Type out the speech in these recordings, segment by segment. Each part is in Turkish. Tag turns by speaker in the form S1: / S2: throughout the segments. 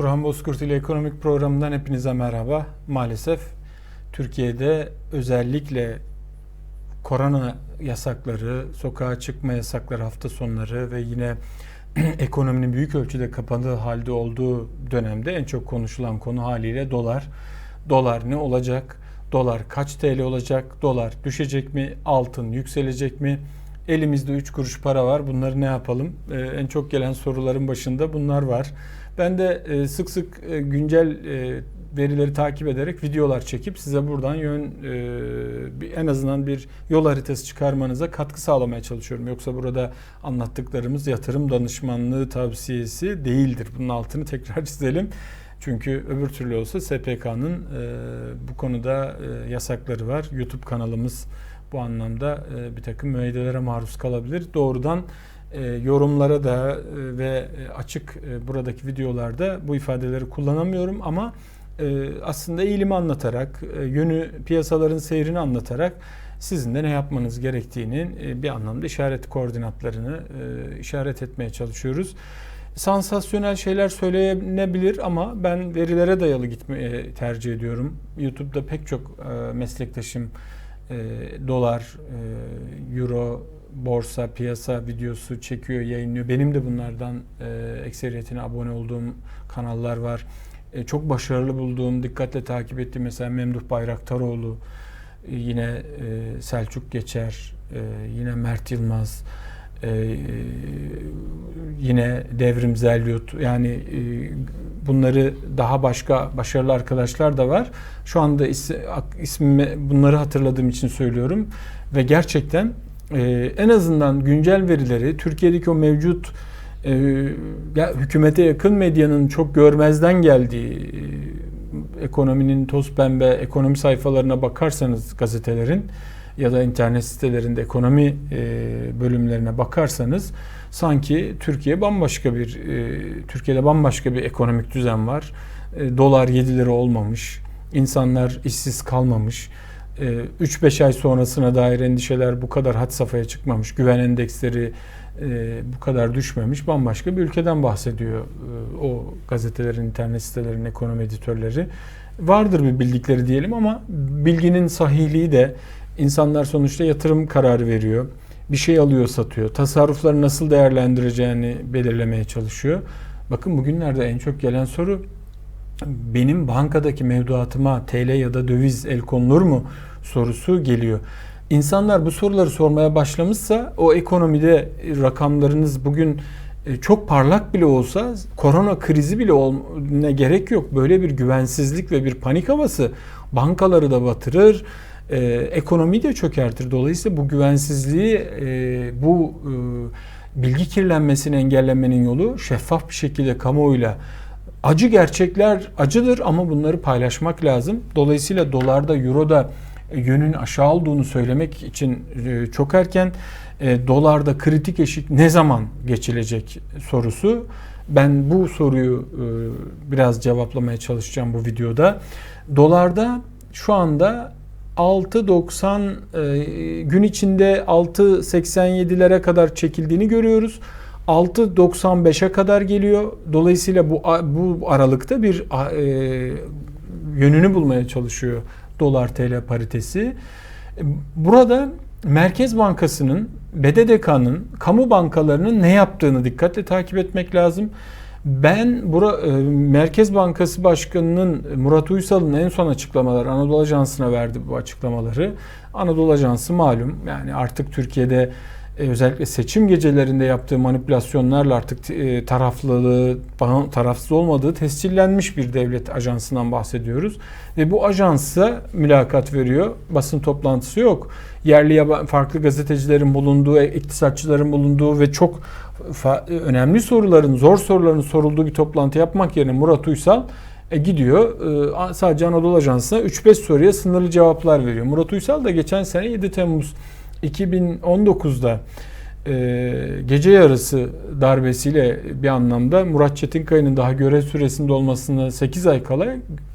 S1: Turhan Bozkurt ile ekonomik programından hepinize merhaba. Maalesef Türkiye'de özellikle korona yasakları, sokağa çıkma yasakları hafta sonları ve yine ekonominin büyük ölçüde kapandığı halde olduğu dönemde en çok konuşulan konu haliyle dolar. Dolar ne olacak? Dolar kaç TL olacak? Dolar düşecek mi? Altın yükselecek mi? Elimizde 3 kuruş para var. Bunları ne yapalım? Ee, en çok gelen soruların başında bunlar var. Ben de e, sık sık e, güncel e, verileri takip ederek videolar çekip size buradan yön en azından bir yol haritası çıkarmanıza katkı sağlamaya çalışıyorum. Yoksa burada anlattıklarımız yatırım danışmanlığı tavsiyesi değildir. Bunun altını tekrar çizelim. Çünkü öbür türlü olsa SPK'nın bu konuda yasakları var. YouTube kanalımız bu anlamda bir takım müeyyidelere maruz kalabilir. Doğrudan e, yorumlara da e, ve e, açık e, buradaki videolarda bu ifadeleri kullanamıyorum ama aslında eğilimi anlatarak, yönü piyasaların seyrini anlatarak sizin de ne yapmanız gerektiğinin bir anlamda işaret koordinatlarını işaret etmeye çalışıyoruz. Sansasyonel şeyler söylenebilir ama ben verilere dayalı gitmeyi tercih ediyorum. YouTube'da pek çok meslektaşım dolar, euro, borsa, piyasa videosu çekiyor, yayınlıyor. Benim de bunlardan e, ekseriyetine abone olduğum kanallar var. E, çok başarılı bulduğum, dikkatle takip ettiğim mesela Memduh Bayraktaroğlu, e, yine e, Selçuk Geçer, e, yine Mert Yılmaz, e, yine Devrim Zelyut yani e, bunları daha başka başarılı arkadaşlar da var. Şu anda is, ismimi bunları hatırladığım için söylüyorum ve gerçekten e, en azından güncel verileri Türkiye'deki o mevcut e, ya, hükümete yakın medyanın çok görmezden geldiği e, ekonominin toz pembe ekonomi sayfalarına bakarsanız gazetelerin ya da internet sitelerinde ekonomi e, bölümlerine bakarsanız sanki Türkiye bambaşka bir e, Türkiye'de bambaşka bir ekonomik düzen var. E, dolar 7 lira olmamış. insanlar işsiz kalmamış 3-5 ee, ay sonrasına dair endişeler bu kadar had safhaya çıkmamış, güven endeksleri e, bu kadar düşmemiş, bambaşka bir ülkeden bahsediyor e, o gazetelerin, internet sitelerinin ekonomi editörleri. Vardır bir bildikleri diyelim ama bilginin sahihliği de insanlar sonuçta yatırım kararı veriyor. Bir şey alıyor, satıyor. Tasarrufları nasıl değerlendireceğini belirlemeye çalışıyor. Bakın bugünlerde en çok gelen soru benim bankadaki mevduatıma TL ya da döviz el konulur mu sorusu geliyor. İnsanlar bu soruları sormaya başlamışsa o ekonomide rakamlarınız bugün e, çok parlak bile olsa korona krizi bile ne gerek yok. Böyle bir güvensizlik ve bir panik havası bankaları da batırır, e, ekonomiyi de çökertir. Dolayısıyla bu güvensizliği, e, bu e, bilgi kirlenmesini engellemenin yolu şeffaf bir şekilde kamuoyuyla acı gerçekler acıdır ama bunları paylaşmak lazım. Dolayısıyla dolarda, euroda yönün aşağı olduğunu söylemek için e, çok erken. E, dolarda kritik eşik ne zaman geçilecek sorusu. Ben bu soruyu e, biraz cevaplamaya çalışacağım bu videoda. Dolarda şu anda 6.90 gün içinde 6.87'lere kadar çekildiğini görüyoruz. 6.95'e kadar geliyor. Dolayısıyla bu bu aralıkta bir e, yönünü bulmaya çalışıyor dolar TL paritesi. Burada Merkez Bankası'nın, BDDK'nın, kamu bankalarının ne yaptığını dikkatle takip etmek lazım. Ben bura, e, Merkez Bankası Başkanı'nın Murat Uysal'ın en son açıklamaları Anadolu Ajansı'na verdi bu açıklamaları. Anadolu Ajansı malum yani artık Türkiye'de özellikle seçim gecelerinde yaptığı manipülasyonlarla artık e, taraflılığı, tarafsız olmadığı tescillenmiş bir devlet ajansından bahsediyoruz. Ve bu ajansa mülakat veriyor. Basın toplantısı yok. Yerli farklı gazetecilerin bulunduğu, e, iktisatçıların bulunduğu ve çok önemli soruların, zor soruların sorulduğu bir toplantı yapmak yerine Murat Uysal e, gidiyor e, sadece Anadolu Ajansı'na 3-5 soruya sınırlı cevaplar veriyor. Murat Uysal da geçen sene 7 Temmuz 2019'da e, gece yarısı darbesiyle bir anlamda Murat Çetinkaya'nın daha görev süresinde olmasına 8 ay kala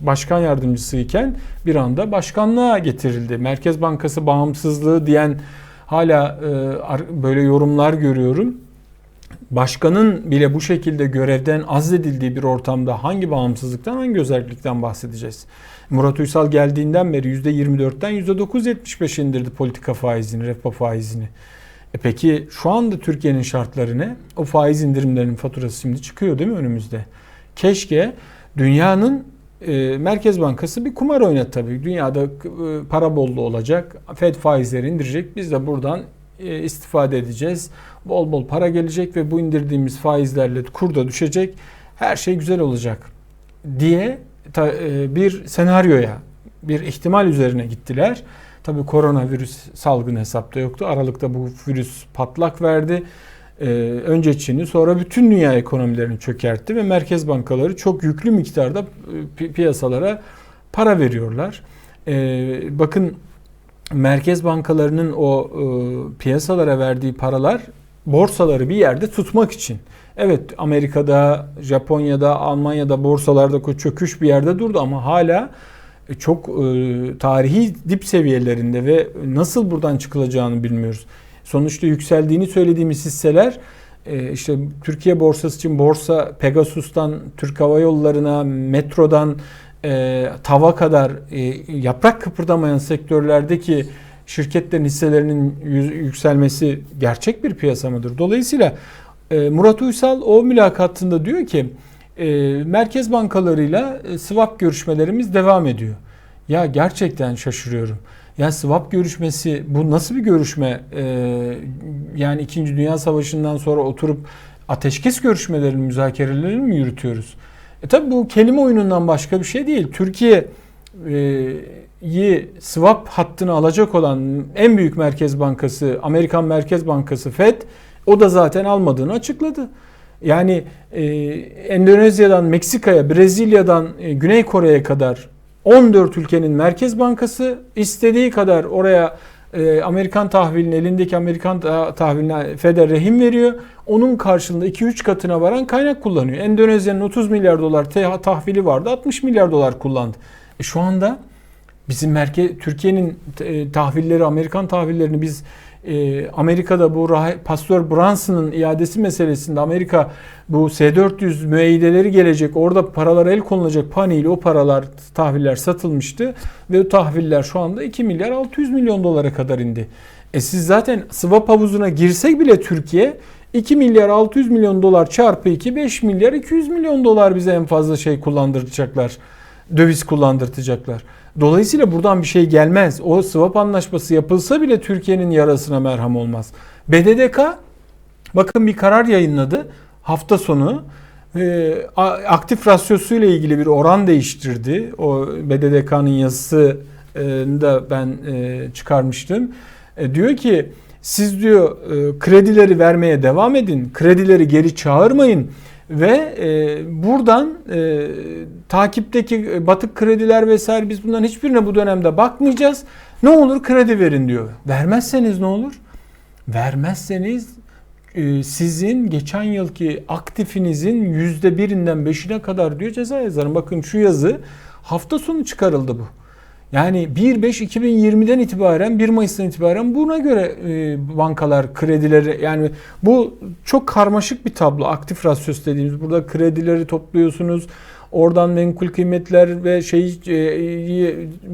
S1: başkan yardımcısı iken bir anda başkanlığa getirildi. Merkez Bankası bağımsızlığı diyen hala e, böyle yorumlar görüyorum. Başkanın bile bu şekilde görevden azledildiği bir ortamda hangi bağımsızlıktan hangi özellikten bahsedeceğiz? Murat Uysal geldiğinden beri %24'ten %9.75 indirdi politika faizini, repo faizini. E peki şu anda Türkiye'nin şartları ne? O faiz indirimlerinin faturası şimdi çıkıyor değil mi önümüzde? Keşke dünyanın e, Merkez Bankası bir kumar oynat tabii. Dünyada e, para bolluğu olacak. Fed faizleri indirecek. Biz de buradan istifade edeceğiz. Bol bol para gelecek ve bu indirdiğimiz faizlerle kur da düşecek. Her şey güzel olacak diye e, bir senaryoya, bir ihtimal üzerine gittiler. Tabi koronavirüs salgın hesapta yoktu. Aralıkta bu virüs patlak verdi. Ee, önce Çin'i sonra bütün dünya ekonomilerini çökertti ve merkez bankaları çok yüklü miktarda pi- piyasalara para veriyorlar. Ee, bakın merkez bankalarının o e, piyasalara verdiği paralar borsaları bir yerde tutmak için. Evet Amerika'da, Japonya'da, Almanya'da borsalarda çöküş bir yerde durdu ama hala çok e, tarihi dip seviyelerinde ve nasıl buradan çıkılacağını bilmiyoruz. Sonuçta yükseldiğini söylediğimiz hisseler e, işte Türkiye borsası için borsa Pegasus'tan Türk Hava Yolları'na, metrodan e, tava kadar e, yaprak kıpırdamayan sektörlerdeki şirketlerin hisselerinin yükselmesi gerçek bir piyasa mıdır? Dolayısıyla e, Murat Uysal o mülakatında diyor ki e, merkez bankalarıyla e, swap görüşmelerimiz devam ediyor. Ya gerçekten şaşırıyorum. Ya swap görüşmesi bu nasıl bir görüşme? Ee, yani 2. Dünya Savaşı'ndan sonra oturup ateşkes görüşmelerini, müzakerelerini mi yürütüyoruz? E tabi bu kelime oyunundan başka bir şey değil. Türkiye'yi swap hattını alacak olan en büyük merkez bankası, Amerikan Merkez Bankası Fed o da zaten almadığını açıkladı. Yani e, Endonezya'dan Meksika'ya, Brezilya'dan e, Güney Kore'ye kadar 14 ülkenin Merkez Bankası istediği kadar oraya e, Amerikan tahvilini elindeki Amerikan tahviline FED'e rehin veriyor. Onun karşılığında 2-3 katına varan kaynak kullanıyor. Endonezya'nın 30 milyar dolar tahvili vardı 60 milyar dolar kullandı. E şu anda bizim merkez Türkiye'nin e, tahvilleri Amerikan tahvillerini biz e, Amerika'da bu Pastor Brunson'ın iadesi meselesinde Amerika bu S-400 müeyyideleri gelecek orada paralar el konulacak paniğiyle o paralar tahviller satılmıştı ve o tahviller şu anda 2 milyar 600 milyon dolara kadar indi. E siz zaten swap havuzuna girsek bile Türkiye 2 milyar 600 milyon dolar çarpı 2 5 milyar 200 milyon dolar bize en fazla şey kullandıracaklar. Döviz kullandırtacaklar. Dolayısıyla buradan bir şey gelmez. O swap anlaşması yapılsa bile Türkiye'nin yarasına merham olmaz. BDDK bakın bir karar yayınladı hafta sonu. E, aktif rasyosu ile ilgili bir oran değiştirdi. O BDDK'nın yazısı da ben e, çıkarmıştım. E, diyor ki siz diyor e, kredileri vermeye devam edin. Kredileri geri çağırmayın ve e, buradan e, takipteki batık krediler vesaire biz bunların hiçbirine bu dönemde bakmayacağız. Ne olur kredi verin diyor. Vermezseniz ne olur? Vermezseniz e, sizin geçen yılki aktifinizin yüzde birinden beşine kadar diyor ceza yazarım. Bakın şu yazı hafta sonu çıkarıldı bu. Yani 1-5-2020'den itibaren 1 Mayıs'tan itibaren buna göre e, bankalar kredileri yani bu çok karmaşık bir tablo. Aktif rasyosu dediğimiz burada kredileri topluyorsunuz. Oradan menkul kıymetler ve şeyi e,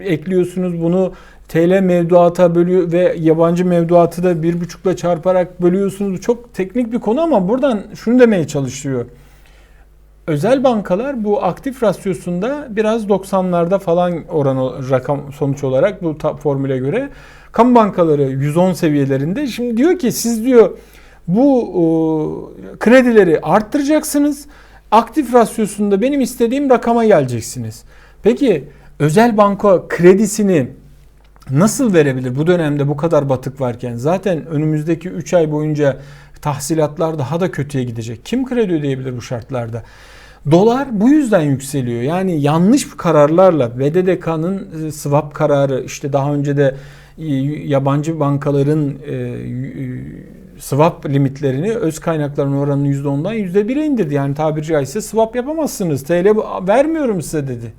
S1: ekliyorsunuz. Bunu TL mevduata bölüyor ve yabancı mevduatı da bir buçukla çarparak bölüyorsunuz. Çok teknik bir konu ama buradan şunu demeye çalışıyor. Özel bankalar bu aktif rasyosunda biraz 90'larda falan oran rakam sonuç olarak bu formüle göre kamu bankaları 110 seviyelerinde. Şimdi diyor ki siz diyor bu e, kredileri arttıracaksınız. Aktif rasyosunda benim istediğim rakama geleceksiniz. Peki özel banka kredisini nasıl verebilir bu dönemde bu kadar batık varken? Zaten önümüzdeki 3 ay boyunca tahsilatlar daha da kötüye gidecek. Kim kredi ödeyebilir bu şartlarda? Dolar bu yüzden yükseliyor. Yani yanlış kararlarla BDDK'nın e, swap kararı işte daha önce de e, yabancı bankaların e, swap limitlerini öz kaynakların oranını %10'dan %1'e indirdi. Yani tabiri caizse swap yapamazsınız. TL vermiyorum size dedi.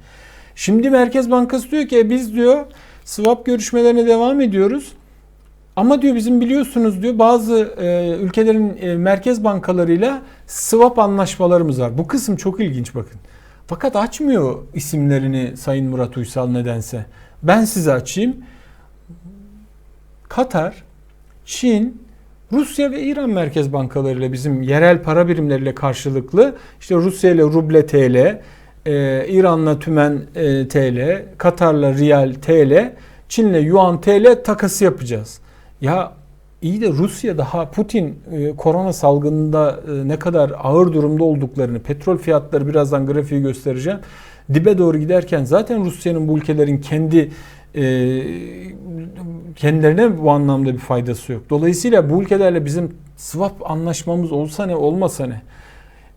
S1: Şimdi Merkez Bankası diyor ki biz diyor swap görüşmelerine devam ediyoruz. Ama diyor bizim biliyorsunuz diyor bazı e, ülkelerin e, merkez bankalarıyla swap anlaşmalarımız var. Bu kısım çok ilginç bakın. Fakat açmıyor isimlerini Sayın Murat Uysal nedense. Ben size açayım. Katar, Çin, Rusya ve İran merkez bankalarıyla bizim yerel para birimleriyle karşılıklı işte Rusya ile ruble TL, e, İran'la tümen e, TL, Katar'la riyal TL, Çin'le yuan TL takası yapacağız. Ya iyi de Rusya daha Putin e, korona salgınında e, ne kadar ağır durumda olduklarını, petrol fiyatları birazdan grafiği göstereceğim. Dibe doğru giderken zaten Rusya'nın bu ülkelerin kendi e, kendilerine bu anlamda bir faydası yok. Dolayısıyla bu ülkelerle bizim swap anlaşmamız olsa ne olmasa ne.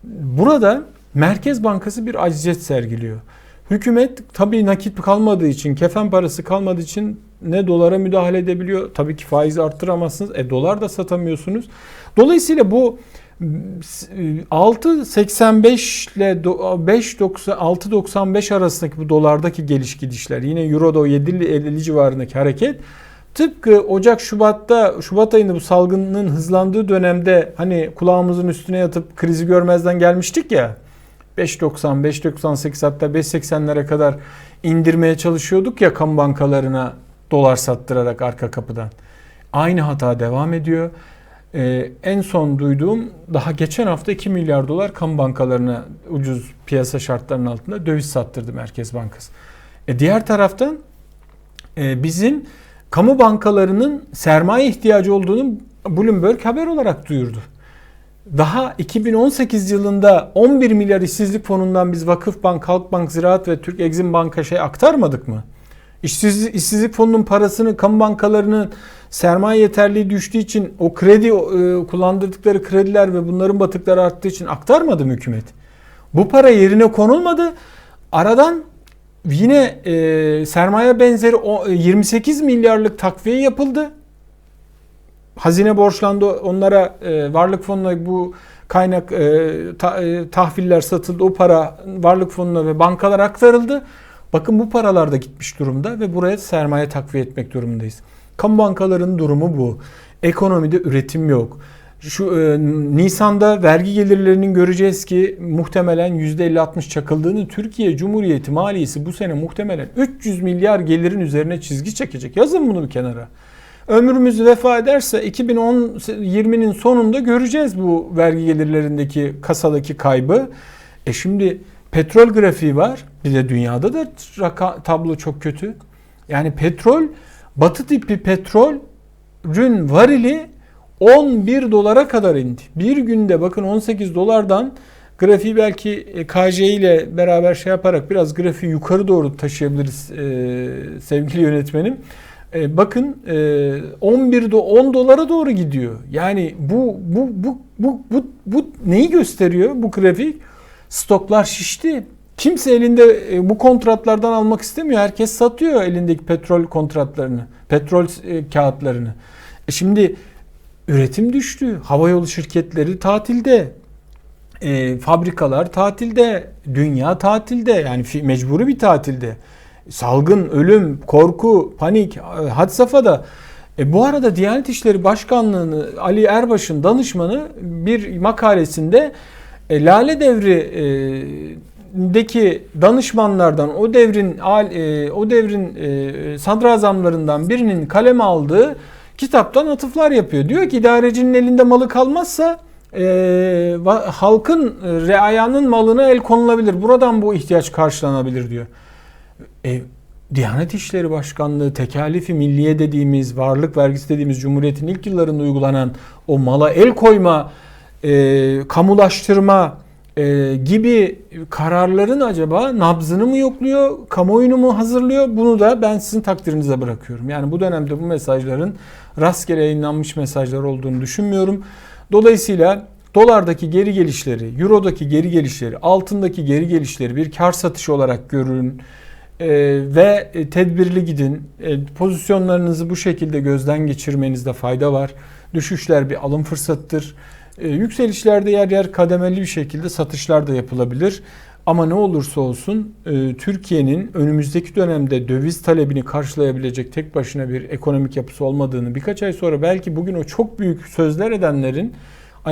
S1: Burada Merkez Bankası bir acziyet sergiliyor. Hükümet tabii nakit kalmadığı için, kefen parası kalmadığı için ne dolara müdahale edebiliyor. Tabii ki faizi arttıramazsınız. E dolar da satamıyorsunuz. Dolayısıyla bu 6.85 ile 5.95 arasındaki bu dolardaki geliş gidişler yine Euro'da 7.50 civarındaki hareket tıpkı Ocak Şubat'ta Şubat ayında bu salgının hızlandığı dönemde hani kulağımızın üstüne yatıp krizi görmezden gelmiştik ya 5.90 5.98 hatta 5.80'lere kadar indirmeye çalışıyorduk ya kamu bankalarına dolar sattırarak arka kapıdan. Aynı hata devam ediyor. Ee, en son duyduğum daha geçen hafta 2 milyar dolar kamu bankalarına ucuz piyasa şartlarının altında döviz sattırdı Merkez Bankası. E, diğer taraftan e, bizim kamu bankalarının sermaye ihtiyacı olduğunu Bloomberg haber olarak duyurdu. Daha 2018 yılında 11 milyar işsizlik fonundan biz Vakıfbank, Halkbank, Ziraat ve Türk Exim Banka şey aktarmadık mı? İşsizlik, işsizlik fonunun parasını kamu bankalarının sermaye yeterliği düştüğü için o kredi e, kullandırdıkları krediler ve bunların batıkları arttığı için aktarmadı mı hükümet? Bu para yerine konulmadı. Aradan yine e, sermaye benzeri o, 28 milyarlık takviye yapıldı. Hazine borçlandı onlara e, varlık fonuna bu kaynak e, ta, e, tahviller satıldı. O para varlık fonuna ve bankalar aktarıldı. Bakın bu paralar da gitmiş durumda ve buraya sermaye takviye etmek durumundayız. Kamu bankalarının durumu bu. Ekonomide üretim yok. Şu e, Nisan'da vergi gelirlerinin göreceğiz ki muhtemelen %50-60 çakıldığını Türkiye Cumhuriyeti maliyesi bu sene muhtemelen 300 milyar gelirin üzerine çizgi çekecek. Yazın bunu bir kenara. Ömrümüz vefa ederse 2020'nin sonunda göreceğiz bu vergi gelirlerindeki kasadaki kaybı. E şimdi petrol grafiği var. Bir de dünyada da tablo çok kötü. Yani petrol batı tipi petrolün varili 11 dolara kadar indi. Bir günde bakın 18 dolardan grafiği belki e, KJ ile beraber şey yaparak biraz grafiği yukarı doğru taşıyabiliriz e, sevgili yönetmenim. E, bakın e, 11 do 10 dolara doğru gidiyor. Yani bu bu bu bu bu, bu neyi gösteriyor bu grafik? Stoklar şişti. Kimse elinde e, bu kontratlardan almak istemiyor. Herkes satıyor elindeki petrol kontratlarını, petrol e, kağıtlarını. E şimdi üretim düştü. Havayolu şirketleri tatilde. E, fabrikalar tatilde. Dünya tatilde. Yani mecburi bir tatilde. Salgın, ölüm, korku, panik e, had safhada. E, bu arada Diyanet İşleri Başkanlığı'nı Ali Erbaş'ın danışmanı bir makalesinde e, Lale Devri e, deki danışmanlardan o devrin e, o devrin e, sadrazamlarından birinin kaleme aldığı kitaptan atıflar yapıyor. Diyor ki idarecinin elinde malı kalmazsa e, halkın reayanın malına el konulabilir. Buradan bu ihtiyaç karşılanabilir diyor. E, Diyanet İşleri Başkanlığı tekalifi milliye dediğimiz varlık vergisi dediğimiz Cumhuriyet'in ilk yıllarında uygulanan o mala el koyma, e, kamulaştırma, e, gibi kararların acaba nabzını mı yokluyor, kamuoyunu mu hazırlıyor? Bunu da ben sizin takdirinize bırakıyorum. Yani bu dönemde bu mesajların rastgele yayınlanmış mesajlar olduğunu düşünmüyorum. Dolayısıyla dolardaki geri gelişleri, eurodaki geri gelişleri, altındaki geri gelişleri bir kar satışı olarak görün e, ve tedbirli gidin. E, pozisyonlarınızı bu şekilde gözden geçirmenizde fayda var. Düşüşler bir alım fırsatıdır. E, yükselişlerde yer yer kademeli bir şekilde satışlar da yapılabilir. Ama ne olursa olsun e, Türkiye'nin önümüzdeki dönemde döviz talebini karşılayabilecek tek başına bir ekonomik yapısı olmadığını birkaç ay sonra belki bugün o çok büyük sözler edenlerin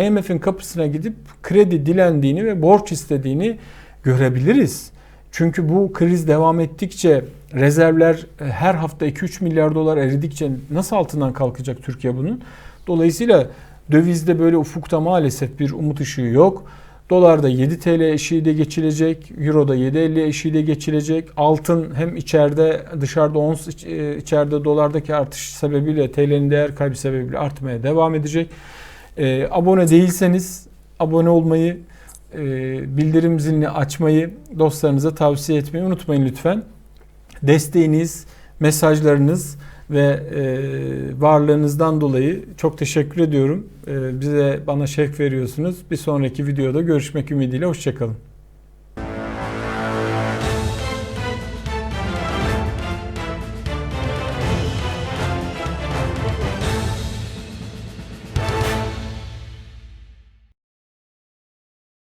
S1: IMF'in kapısına gidip kredi dilendiğini ve borç istediğini görebiliriz. Çünkü bu kriz devam ettikçe rezervler e, her hafta 2-3 milyar dolar eridikçe nasıl altından kalkacak Türkiye bunun? Dolayısıyla dövizde böyle ufukta maalesef bir umut ışığı yok. Dolarda 7 TL eşiğiyle geçilecek, Euro'da 7.50 eşiğiyle geçilecek. Altın hem içeride dışarıda ons e, içeride dolardaki artış sebebiyle TL'nin değer kaybı sebebiyle artmaya devam edecek. E, abone değilseniz abone olmayı, e, bildirim zilini açmayı dostlarınıza tavsiye etmeyi unutmayın lütfen. Desteğiniz, mesajlarınız ve e, varlığınızdan dolayı çok teşekkür ediyorum. E, bize bana şevk veriyorsunuz. Bir sonraki videoda görüşmek ümidiyle hoşçakalın.